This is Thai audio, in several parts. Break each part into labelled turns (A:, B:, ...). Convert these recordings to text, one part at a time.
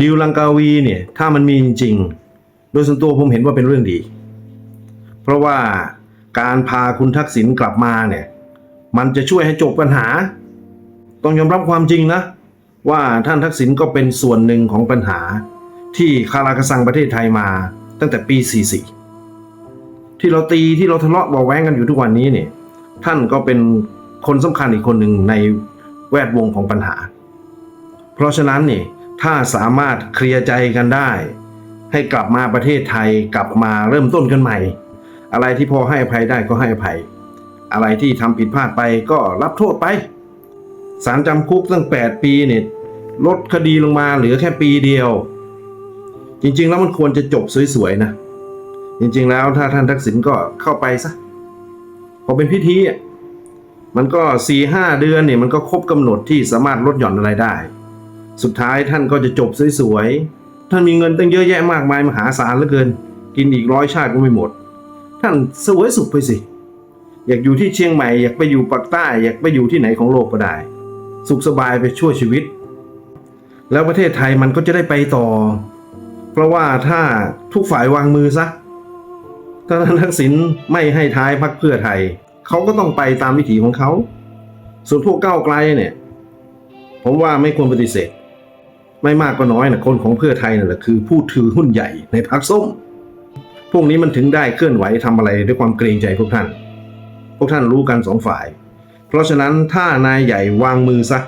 A: ดีลลังกาวีเนี่ยถ้ามันมีจริงๆโดยส่วนตัวผมเห็นว่าเป็นเรื่องดี เพราะว่าการพาคุณทักษิณกลับมาเนี่ย มันจะช่วยให้จบปัญหา ต้องยอมรับความจริงนะ ว่าท่านทักษิณก็เป็นส่วนหนึ่งของปัญหา ที่คารากสังประเทศไทยมาตั้งแต่ปี 44 ที่เราตีที่เราทะเลาะบาะแว้งกันอยู่ทุกวันนี้เนี่ยท่านก็เป็นคนสำคัญอีกคนหนึ่งในแวดวงของปัญหา เพราะฉะนั้นเนี่ย ถ้าสามารถเคลียร์ใจกันได้ ให้กลับมาประเทศไทยกลับมาเริ่มต้นกันใหม่ อะไรที่พอให้อภัยได้ก็ให้อภัย อะไรที่ทำผิดพลาดไปก็รับโทษไปสารจำคุกตั้ง 8 ปีเนี่ยลดคดีลงมาเหลือแค่ปีเดียว จริง ๆ แล้วมันควรจะจบสวย ๆ นะ จริง ๆ แล้วถ้าท่านทักษิณก็เข้าไปซะพอเป็นพิธีมันก็4ีห้าเดือนเนี่ยมันก็ครบกำหนดที่สามารถลดหย่อนอะไรได้ สุดท้ายท่านก็จะจบสวยๆ ท่านมีเงินตั้งเยอะแยะมากมายมหาศาลเหลือเกิน กินอีกร้อยชาติก็ไม่หมด ท่านสวยสุขไปสิ อยากอยู่ที่เชียงใหม่ อยากไปอยู่ปากใต้ อยากไปอยู่ที่ไหนของโลกก็ได้ สุขสบายไปชั่วชีวิต แล้วประเทศไทยมันก็จะได้ไปต่อ เพราะว่าถ้าทุกฝ่ายวางมือซะถ้าท่านทักษิณไม่ให้ท้ายพักเพื่อไทย เขาก็ต้องไปตามวิถีของเขา ส่วนพวกก้าวไกลเนี่ย ผมว่าไม่ควรปฏิเสธ ไม่มากก็น้อยนะคนของเพื่อไทยนั่นแหละคือผู้ถือหุ้นใหญ่ในพรรคส้ม พวกนี้มันถึงได้เคลื่อนไหวทำอะไรด้วยความเกรงใจพวกท่าน พวกท่านรู้กันสองฝ่าย เพราะฉะนั้นถ้านายใหญ่วางมือซะ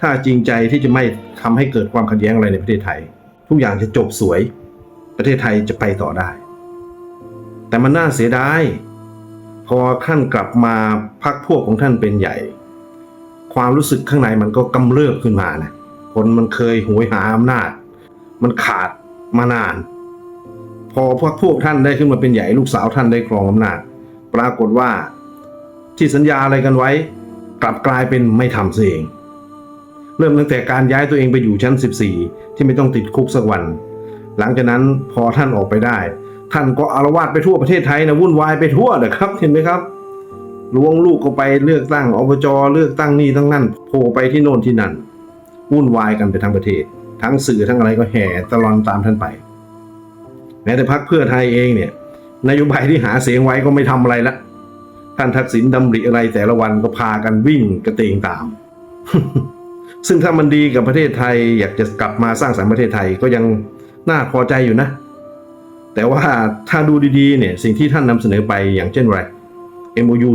A: ถ้าจริงใจที่จะไม่ทำให้เกิดความขัดแย้งอะไรในประเทศไทย ทุกอย่างจะจบสวย ประเทศไทยจะไปต่อได้ แต่มันน่าเสียดายพอท่านกลับมาพักพวกของท่านเป็นใหญ่ ความรู้สึกข้างในมันก็กำเริบขึ้นมานะ คนมันเคยหวยหาอำนาจ มันขาดมานาน พอพวกพวกท่านได้ขึ้นมาเป็นใหญ่ลูกสาวท่านได้ครองอำนาจ ปรากฏว่าที่สัญญาอะไรกันไว้ กลับกลายเป็นไม่ทำเสียเองเริ่มตั้งแต่การย้ายตัวเองไปอยู่ชั้น 14 ที่ไม่ต้องติดคุกสักวัน หลังจากนั้นพอท่านออกไปได้ ท่านก็อารวาสไปทั่วประเทศไทยนะวุ่นวายไปทั่วเลยครับ เห็นไหมครับลวงลูกก็ไปเลือกตั้งอบจเลือกตั้งนี่ตั้งนั่นโผล่ไปที่โน่นที่นั่น วุ่นวายกันไปทั้งประเทศ ทั้งสื่อทั้งอะไรก็แห่ตลอนตามท่านไปแม้แต่พรรคเพื่อไทยเองเนี่ยนโยบายที่หาเสียงไว้ก็ไม่ทำอะไรละท่านทักษิณดำริอะไรแต่ละวันก็พากันวิ่งกระเตงตาม ซึ่งถ้ามันดีกับประเทศไทย อยากจะกลับมาสร้างสรรค์ประเทศไทยก็ยังน่าพอใจอยู่นะ แต่ว่าถ้าดูดีๆเนี่ยสิ่งที่ท่านนำเสนอไปอย่างเช่นไร MOU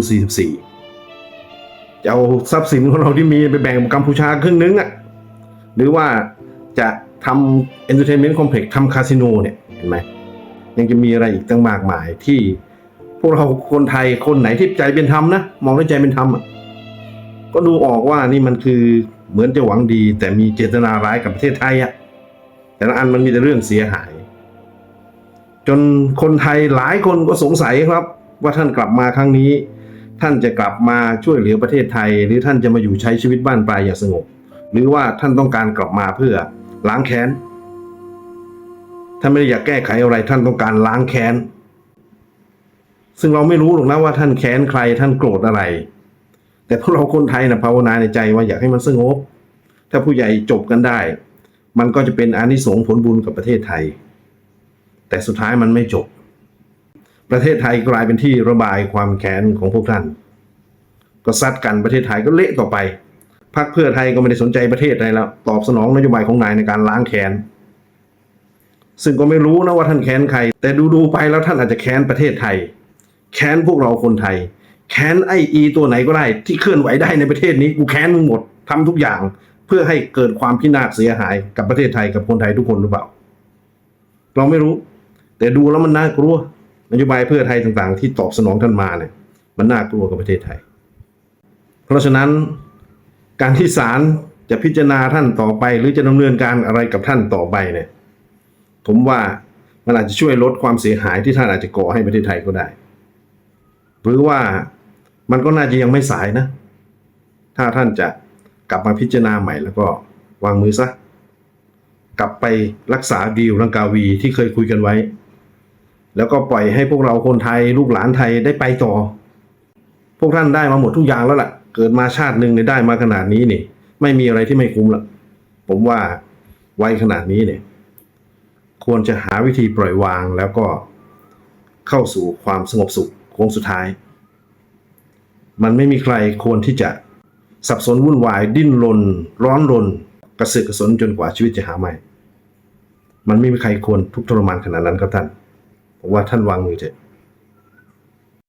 A: 44จะเอาทรัพย์สินของเราที่มีไปแบ่งกับกัมพูชาครึ่งนึงอะ่ะ หรือว่าจะทำ Entertainment Complex ทำคาสิโนเนี่ยเห็นไหมยังจะมีอะไรอีกตั้งมากมายที่พวกเราคนไทยคนไหนที่ใจเป็นธรรมนะ มองด้วยใจเป็นธรรมอะก็ดูออกว่านี่มันคือเหมือนจะหวังดี แต่มีเจตนาร้ายกับประเทศไทยอะแต่ละอันมันมีแต่เรื่องเสียหาย จนคนไทยหลายคนก็สงสัยครับ ว่าท่านกลับมาครั้งนี้ ท่านจะกลับมาช่วยเหลือประเทศไทย หรือท่านจะมาอยู่ใช้ชีวิตบ้านปลายอย่างสงบ หรือว่าท่านต้องการกลับมาเพื่อล้างแค้นท่านไม่ได้อยากแก้ไขอะไร ท่านต้องการล้างแค้นซึ่งเราไม่รู้หรอกนะว่าท่านแค้นใคร ท่านโกรธอะไร แต่พวกเราคนไทยนะภาวนาในใจว่าอยากให้มันสงบ ถ้าผู้ใหญ่จบกันได้ มันก็จะเป็นอานิสงส์ผลบุญกับประเทศไทย แต่สุดท้ายมันไม่จบ ประเทศไทยกลายเป็นที่ระบายความแค้นของพวกท่าน ก็ซัดกันประเทศไทยก็เละต่อไป พรรคเพื่อไทยก็ไม่ได้สนใจประเทศใดแล้วตอบสนองนโยบายของนายในการล้างแค้นซึ่งก็ไม่รู้นะว่าท่านแค้นใคร แต่ดูๆไปแล้วท่านอาจจะแค้นประเทศไทย แค้นพวกเราคนไทย แค้นไออีตัวไหนก็ได้ ที่เคลื่อนไหวได้ในประเทศนี้กูแค้นมึงหมดทำทุกอย่าง เพื่อให้เกิดความพินาศเสียหายกับประเทศไทยกับคนไทยทุกคนหรือเปล่า เราไม่รู้ แต่ดูแล้วมันน่ากลัวนโยบายเพื่อไทยต่างๆ ที่ตอบสนองท่านมาเนี่ย มันน่ากลัวกับประเทศไทย เพราะฉะนั้น การที่ศาลจะพิจารณาท่านต่อไป หรือจะดำเนินการอะไรกับท่านต่อไปเนี่ย ผมว่ามันอาจจะช่วยลดความเสียหายที่ท่านอาจจะก่อให้ประเทศไทยก็ได้ หรือว่ามันก็น่าจะยังไม่สายนะ ถ้าท่านจะกลับมาพิจารณาใหม่แล้วก็วางมือซะ กลับไปรักษาดีลรังกาวีที่เคยคุยกันไว้ แล้วก็ปล่อยให้พวกเราคนไทยลูกหลานไทยได้ไปต่อ พวกท่านได้มาหมดทุกอย่างแล้วล่ะ เกิดมาชาติหนึ่งเนี่ยได้มาขนาดนี้นี่ ไม่มีอะไรที่ไม่คุ้มละผมว่าวัยขนาดนี้เนี่ย ควรจะหาวิธีปล่อยวางแล้วก็เข้าสู่ความสงบสุขโค้งสุดท้าย มันไม่มีใครควรที่จะสับสนวุ่นวายดิ้นรนร้อนรน กระสือกระสนจนกว่าชีวิตจะหาใหม่ มันไม่มีใครควรทุกทรมานขนาดนั้นครับท่านผมว่าท่านวางมือเถอะ